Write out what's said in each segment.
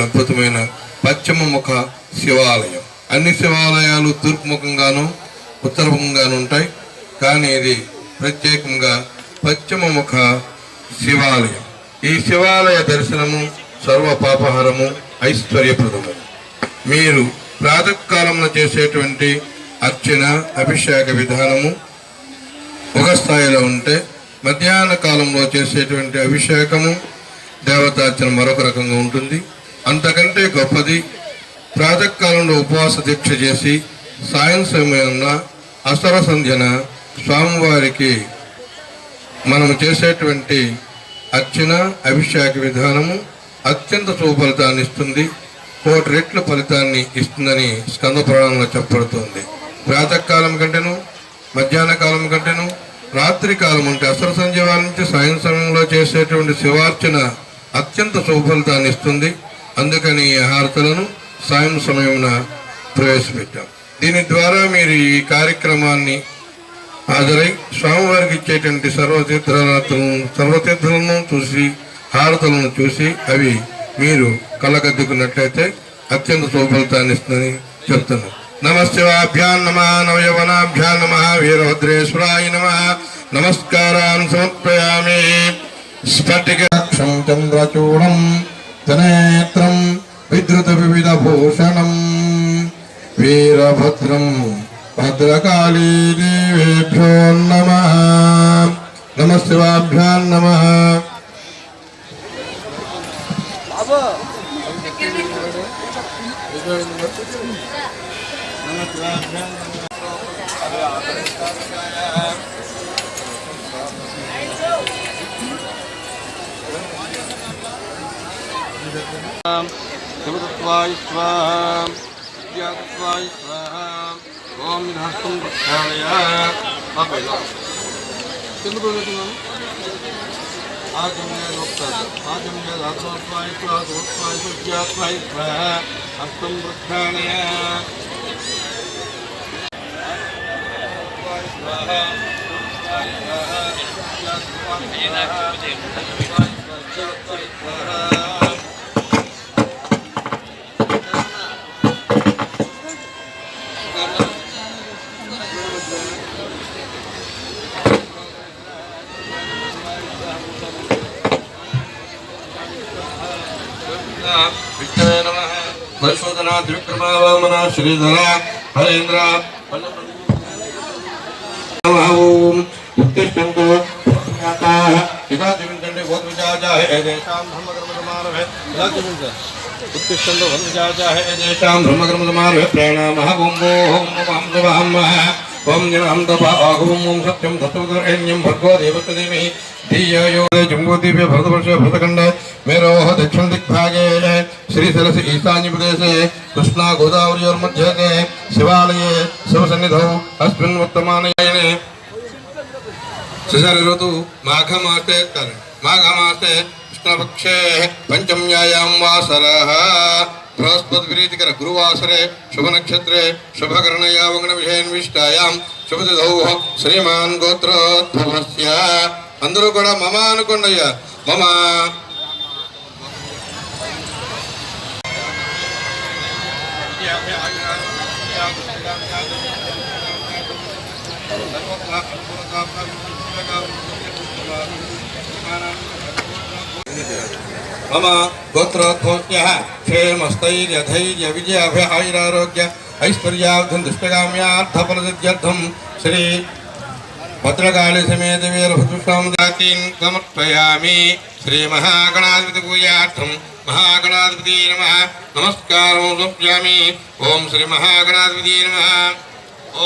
అద్భుతమైన పశ్చిమ ముఖ శివాలయం. అన్ని శివాలయాలు తూర్పు ముఖంగాను ఉత్తర ఉంటాయి. కానీ ఇది ప్రత్యేకంగా పశ్చిమ ముఖ శివాలయం. ఈ శివాలయ దర్శనము సర్వ పాపహారము ఐశ్వర్యప్రదము. మీరు ప్రాతకాలంలో చేసేటువంటి అర్చన అభిషేక విధానము ఒక స్థాయిలో ఉంటే మధ్యాహ్న కాలంలో చేసేటువంటి అభిషేకము దేవతార్చన మరొక రకంగా ఉంటుంది. అంతకంటే గొప్పది ప్రాతకాలంలో ఉపవాస దీక్ష చేసి సాయం సమయంలో అసర సంధ్యన స్వామివారికి మనము చేసేటువంటి అర్చన అభిషేక విధానము అత్యంత సుఫలితాన్ని ఇస్తుంది. కోటి రెట్ల ఫలితాన్ని ఇస్తుందని స్కంద పురాణంలో చెప్పబడుతుంది. ప్రాతకాలం కంటేను మధ్యాహ్న కాలం కంటేను రాత్రి కాలం అంటే అసర సంధ్యవాల నుంచి సాయం సమయంలో చేసేటువంటి శివార్చన అత్యంత సుఫలితాన్ని ఇస్తుంది. అందుకని ఈ హారతులను సాయం సమయమున ప్రవేశపెట్టాం. దీని ద్వారా మీరు ఈ కార్యక్రమాన్ని హాజరై స్వామివారికి ఇచ్చేటువంటి సర్వతీర్థరాత్రులను సర్వతీర్థులను చూసి హారతులను చూసి అవి మీరు కళ్ళకద్దుకున్నట్లయితే అత్యంత శుభఫలితాన్ని ఇస్తుందని చెప్తున్నాను నమశివాభ్యాం నమ నవయవనాభ్యాం నమ వీరభద్రేశ్వరాయ నమ. నమస్కారాన్ సమర్పయామి. స్ఫటిక చంద్రచూడం. ధనేత్రం విద్రుత వివిధ భూషణం. వీరభద్రం భద్రకాళీ దేవేభ్యో నమ. నమ శివాభ్యాం నమ. शिवतत्वाय स्वाहा विद्यातत्वाय स्वाहा ఓం హస్తం ప్రక్షాళయ ఆపై ఎందుకు పెడుతున్నాను ఆచమ్య లోక్తాత ఆచమ్య ఆత్మత్వాయ స్వాహ సోత్వాయ విద్యాత్వాయ స్వాహ విష్ణవే నమ. మధుసూదన త్రివిక్రమ వామన శ్రీధర హరేంద్ర. ఓం ఉత్తిష్టంతో ఇదా జీవించండి బోధ విజాజాహే ఏదేషాం బ్రహ్మకర్మసమారభే ఇదా జీవించ. ఉత్తిష్టంతో బోధ విజాజాహే ఏదేషాం బ్రహ్మకర్మసమారభే ప్రేణామః ఓం ఓం ఓం శుభాం ఓం నిరం తప ఓం సత్యం తత్వదర్యం భర్గో जम्बूदीपे भरतवर्षे मेरोह दक्षिण दिग्भागे श्रीसरस ईशान्य प्रदेशे, कृष्णा गोदावरी और मध्य शिवालये शिवसन्निधौ अस्मिन् वर्तमानयने शिशिर ऋतु माघमासे माघमासे कृष्णपक्षे पञ्चम्यायां वासरः। बृहस्पतिकर गुरुवासरे शुभनक्षत्रे शुभकर्णया वग्नविषयन्विष्टायां शुभतिधौ श्रीमान् गोत्रोद्भवस्य। అందరూ కూడా మమ అనుకోండి అయ్యా మమ. మమ. గోత్రోద్భోజ్య క్షేమస్థైర్యధైర్య విజయాభ్య ఆయురారోగ్య ఐశ్వర్యార్థం దుష్టగామ్యార్థ దుష్టకామ్యార్థఫలసిద్ధ్యర్థం శ్రీ భద్రకాళి సమేత వీరభద్రుష్టాం జాతీన్ సమర్పయామి. శ్రీ మహాగణాధిపతి పూజార్థం మహాగణాధిపతి నమ. నమస్కారం సమర్పయామి. ఓం శ్రీ మహాగణాధిపతి నమ.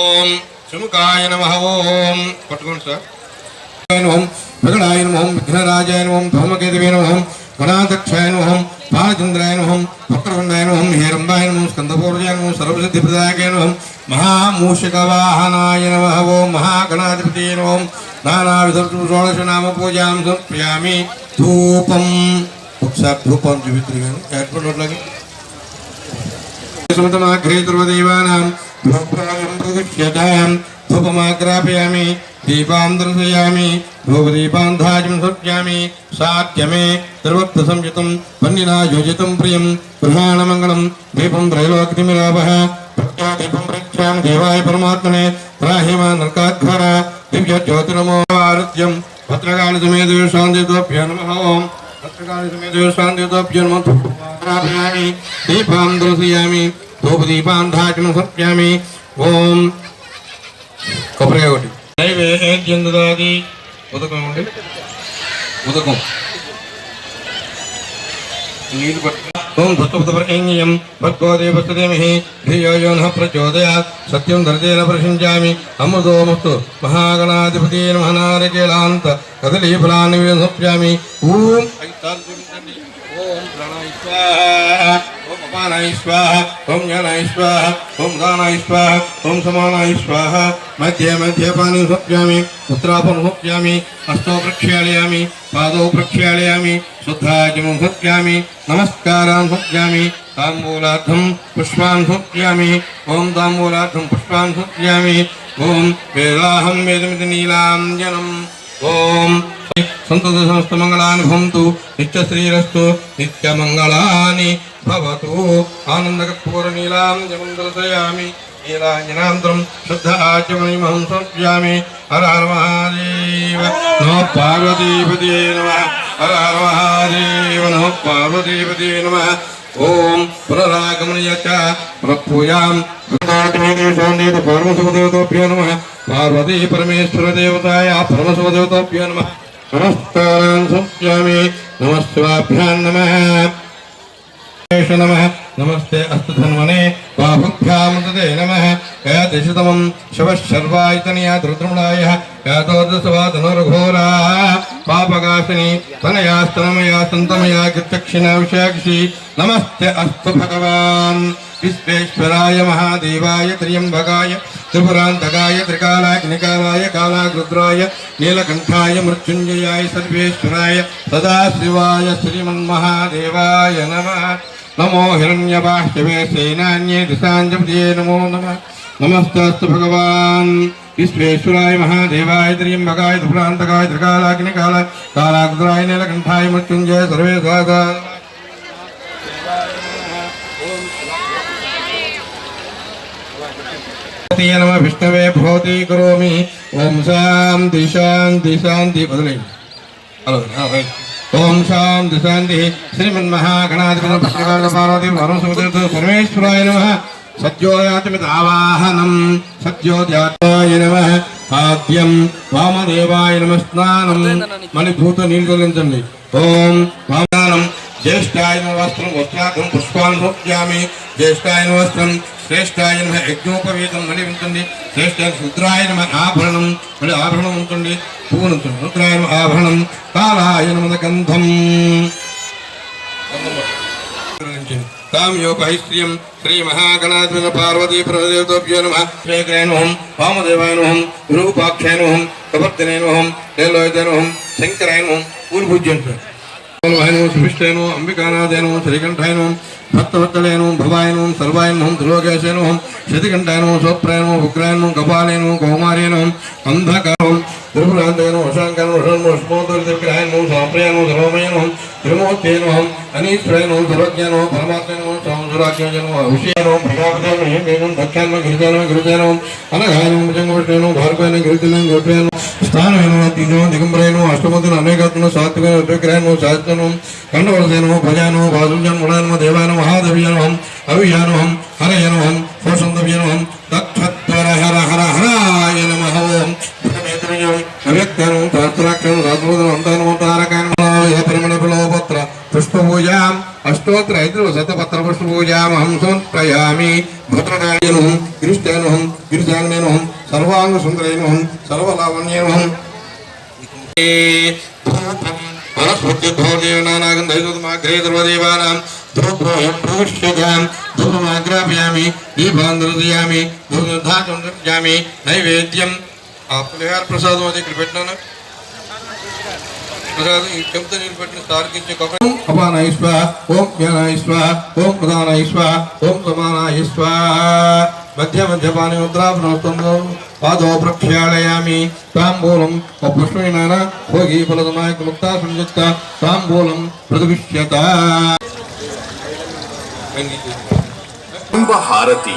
ఓం సుముఖాయ నమ. ఓం పట్టుకోండి సార్. ఓం విఘ్నాయ నమః. విఘ్నరాజాయ నమః. ధూమకేతువే నమః. గణాధ్యక్షాయ నమః బాలచంద్రాయ నమః వక్రతుండాయ నమః హేరంబాయ నమః స్కందపూర్వజాయ నమః సర్వసిద్ధిప్రదాయకాయ నమః మహామూషికవాహనాయ నమః ఓం మహాగణాధిపతి నమః నానావిధ షోడశ నామ పూజాం సమర్పయామి ధూపం ఒకసారి ధూపం చూపిత్రి కానీ ఏర్పడినట్లాగే సుమతమాగ్రహీతృదేవానాం ధూప్రాగం ప్రదక్ష్యతాం ధూపమాగ్రాపయామి దీపాం దర్శయామి ధూపదీపాంధాజం సత్యామి సాత్యమే సర్వత్ర సంయుతం వన్నినా యోజితం ప్రియం గృహాణమంగళం దీపం త్రైలోక్యమిరాప ప్రత్యాదీపం ప్రఖ్యాం దేవాయ పరమాత్మనే త్రాహిమ నరకాధ్వర దివ్య జ్యోతిరమో ఆరుత్యం భద్రకాళి సమేత శాంతితోభ్య నమ ఓం భద్రకాళి సమేత శాంతితోభ్య నమ ధూపామి దీపాం దర్శయామి ధూపదీపాంధాజం సత్యామి ఓం కొబ్బరికాయ ఒకటి నైవేద్యం దదాది ఉదకం ఉండి ఉదకం నీళ్ళు పట్టు ఓం సత్వపదపరేణ్యం భర్గో దేవస్తదేమహి ధియో యో నః ప్రచోదయాత్ సత్యం దర్శేన ప్రశంసామి అమృతోమస్తు మహాగణాధిపతి నమః నారకేలాంత కదలీ ఫలాన్ని విసప్యామి ఓం ఐతాన్ చూపించండి ఓం ప్రణాయ స్వాహ ఓం అపానాయ స్వాహ ఓం జ్ఞానాయ స్వాహ ఓం దానాయ స్వాహ ఓం సమానాయ స్వాహ మధ్య మధ్య పాని సప్యామి ఉత్తరాపం సప్యామి హస్తో ప్రక్షాళయామి పాదౌ ప్రక్షాళయామి శుద్ధాచమం సప్యామి నమస్కారాన్ సప్యామి సంతత సమస్త మంగళాన్ని భవంతు నిత్య శ్రీరస్తు నిత్య మంగళాని భవతు. ఆనందకర్పూర నీలాంజనం దర్శయామి నీలాంజనాంతరం శుద్ధ ఆచమనిమహం సమర్పయామి హర హర మహాదేవ నమో పార్వతీపతి నమ. హర హర మహాదేవ నమో పార్వతీపతి నమ. ఓం పునరాగమనయ చ ప్రపూయాం పరమశివదేవతోభ్యో నమ. పార్వతీ పరమేశ్వర దేవతాయ పరమశివదేవతోభ్యో నమ. नमस्तानां सत्यामि नमस्वाभ्यां नमः। नमस्ते अस्तु धन्वने। बाहुभ्यामृतते नमः। या दशतमं शर्वायतनया धृतृम्णायः यातोदसवा धनुर्घोरा पापकाशिनी तनयास्तनमया सन्तमया कृतक्षिणाविषाक्षी नमस्ते अस्त भगवान्। महादेवाय त्र्यम्बकाय त्रिपुरान्तकाय त्रिकालाग्निकालाय कालाग्रुद्राय नीलकण्ठाय मृत्युंजयाय सर्वेश्वराय सदाशिवाय श्रीमन्महादेवाय नमः। नमो हिरण्यबाह्यवे सेनान्ये दिशाञ्जपदे नमो नमः। नमस्तस्तु भगवान्। विश्वेश्वराय, महादेवाय, त्र्यम्बकाय त्रिपुरान्तकाय त्रिकालाग्निकालाय कालाग्रुद्राय नीलकण्ठाय मृत्युंजय सर्वे విష్ణవే భవతి కరోమి. ఓం శాంతి శాంతి శాంతి. వదిలే హలో. ఓం శాంతి శాంతి. శ్రీమన్మహాగణాధిపతి పుష్కరాల పార్వతి వరమసుదేవత పరమేశ్వరాయ నమ. సత్యోయాతిమిత ఆవాహనం. సత్యోద్యాయ నమ. ఆద్యం వామదేవాయ నమ. స్నానం. మణిభూత నీళ్ళు తొలగించండి. ఓం వామదానం. జ్యేష్ఠాయ నమ వస్త్రం వస్త్రార్థం పుష్పాన్ని సమర్పయామి జ్యేష్ఠాయ నమ వస్త్రం శ్రేష్ఠాయ నమ యజ్ఞోపవీతం మళ్ళీ ఉంటుంది శ్రేష్ఠ రుద్రాయ నమ ఆభరణం మళ్ళీ ఆభరణం ఉంటుంది. పువ్వును ఉంచండి రుద్రాయ నమ ఆభరణం. కాలాయ నమ గంధం కామ్యోపైశ్రియం శ్రీ మహాగణాధిపతి పార్వతీ ప్రదేవతోభ్యో నమ. శ్రీకరాయ నమః వామదేవాయ నమః విరూపాక్షాయ నమః కవర్తనాయ నమః నీలోయతాయ నమః భవాయను సర్వాయను త్రిలోకేశను శతికంఠాయను వాయనో ఉగ్రాయను కపాలేను శ్రీకంఠాయనో అంధకారం త్రిపురాంతేను వశాంకను వషణో వష్మోదరిగ్రహాయనో సాంప్రయానో సర్వమయనో త్రిమూర్తేనో అనీశ్వరేనో సర్వజ్ఞానో పరమాత్మనో సంసురాజ్ఞో విషయనో ప్రజాపతేనో గిరిజాను దక్షానో గిరిజానో గిరిజానో అనఘాయనో భుజంగోష్ఠేనో భార్గవేనో స్థానమేనో దినో దిగంబరేనో అష్టమతులు అనేకత్ను సాత్విక విగ్రహను శాస్త్రను కండవలసేనో భజాను బాధుజన్ గుణాను దేవానో మహాదేవ్యానోహం అవియానుహం హరయనుహం కోసందవ్యనోహం తత్వర హర హర హరాయ నమః ఓం. అవ్యక్తను శాస్త్రాక్షరం రాత్రోదనం అంతాను తారకాయ పరిమళ పిలోపత్ర పుష్పపూజాం అష్టోత్తర ఐదు శతపత్ర పుష్పపూజామహం సమర్పయామి భద్రకాయను గిరిష్టానుహం గిరిజాంగనేనుహం సర్వాంగ సుందరేనుహం సర్వలావణ్యేనుహం ధ్రువోయం ప్రవిశ్యతాం ధ్రువమాగ్రాపయామి దీపాన్ దర్శయామి ధ్రువధాతం దర్శయామి నైవేద్యం. ఆ పులిహార ప్రసాదం అది ఇక్కడ పెట్టినాను? ప్రసాదం ఈ చెంత నీళ్ళు పెట్టిన స్థానికించే కొబ్బరి. అపానాయ స్వాహ ఓం జ్ఞానాయ స్వాహ ఓం ప్రధానాయ స్వాహ ఓం సమానాయ స్వాహ మధ్య మధ్య పాని ముద్రాపనోత్తంలో పాదో ప్రక్షాళయామి తాంబూలం పుష్పైన భోగి ఫలదమాయక ముక్తా సంయుక్త తాంబూలం ప్రతివిష్యత హారతి.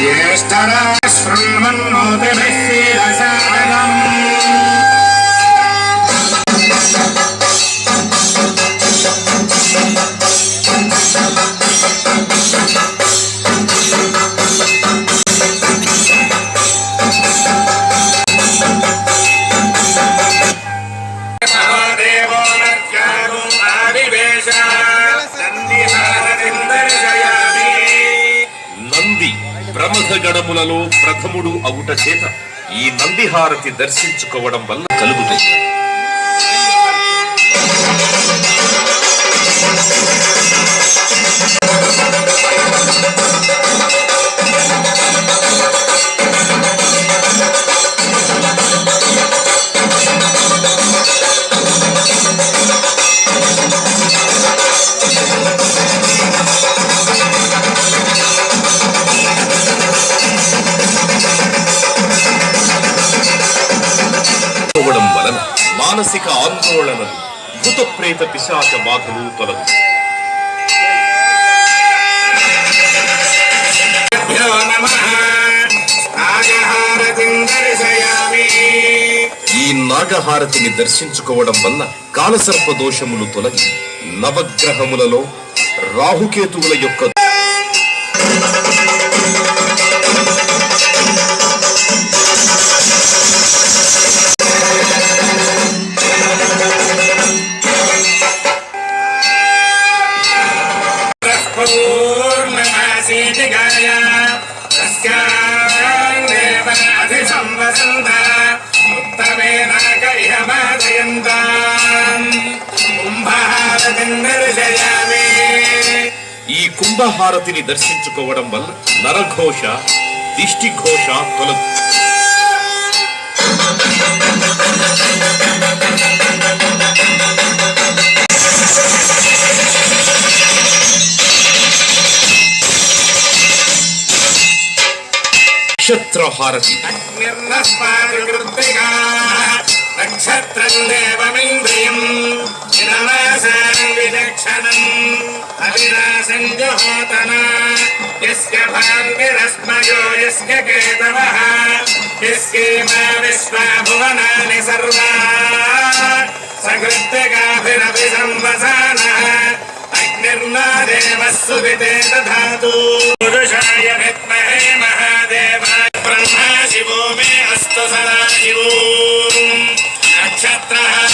y estarás formándote veces. Nandi ప్రథముడు అవుట చేత ఈ నందిహారతి దర్శించుకోవడం వల్ల కలుగుతుంది. మానసిక ఆందోళనలు భూత ప్రేత పిశాచ బాధలు తొలగు ఈ నాగహారతిని దర్శించుకోవడం వల్ల కాలసర్ప దోషములు తొలగి నవగ్రహములలో రాహుకేతువుల యొక్క దర్శించుకోవడం వల్ల నరఘోష దిష్టి ఘోష తొలగు. నక్షత్రహారతి. నక్షత్రం దేవమింద్రియం. श्रवासान् विलक्षणम् अविनाशम् जुहोतना। यस्य भाग्यरस्मयो सर्वा सकृत्यगाभिरपि संवसानः अग्निर्मा देवः सुविते दधातु। पुरुषाय विद्महे महादेवाय ब्रह्मा शिवो मे अस्तु सदा शिवो। नक्षत्रः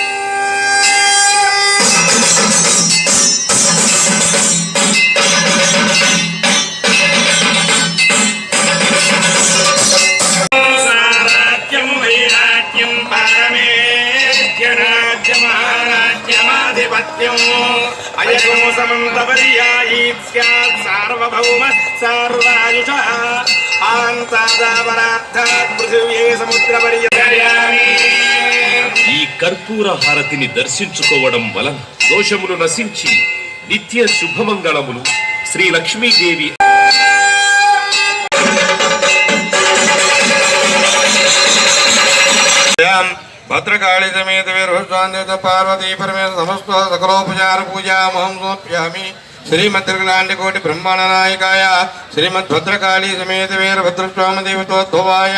ఈ కర్పూర హారతిని దర్శించుకోవడం వలన దోషములు నశించి నిత్య శుభమంగళములు శ్రీ లక్ష్మీదేవి భద్రకాళి సమేత వీరభద్రాందేత పార్వతీ పరమేశ్వర సమస్త సకలోపచార పూజామహం సమర్ప్యామి. శ్రీమద్దుర్గలాంటి బ్రహ్మాండ నాయకాయ శ్రీమద్భద్రకాళీ సమేత వీరభద్రస్వామి దేవతోద్భవాయ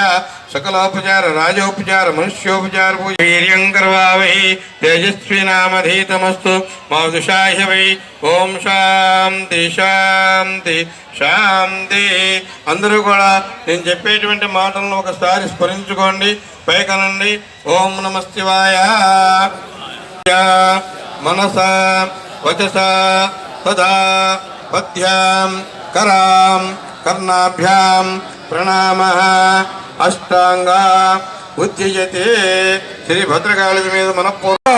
సకలోపచార రాజోపచార మనుష్యోపచార పూజ వీర్యం కర్వావై తేజస్వి నామధీతమస్తు. మాదుషాయ వై. ఓం శాంతి శాంతి శాంతి. అందరూ కూడా నేను చెప్పేటువంటి మాటలను ఒకసారి స్మరించుకోండి పైకనండి. ఓం నమస్తివాయ. మనస వచస. తదా పద్యాం కరాం కర్ణాభ్యాం ప్రణామ అష్టాంగా ఉద్యయతే శ్రీ భద్రకాళి మీద మనపూర్వ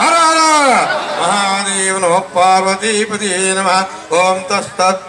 హర హర మహాదేవ నమ పార్వతీపతి నమ ఓం తస్తత్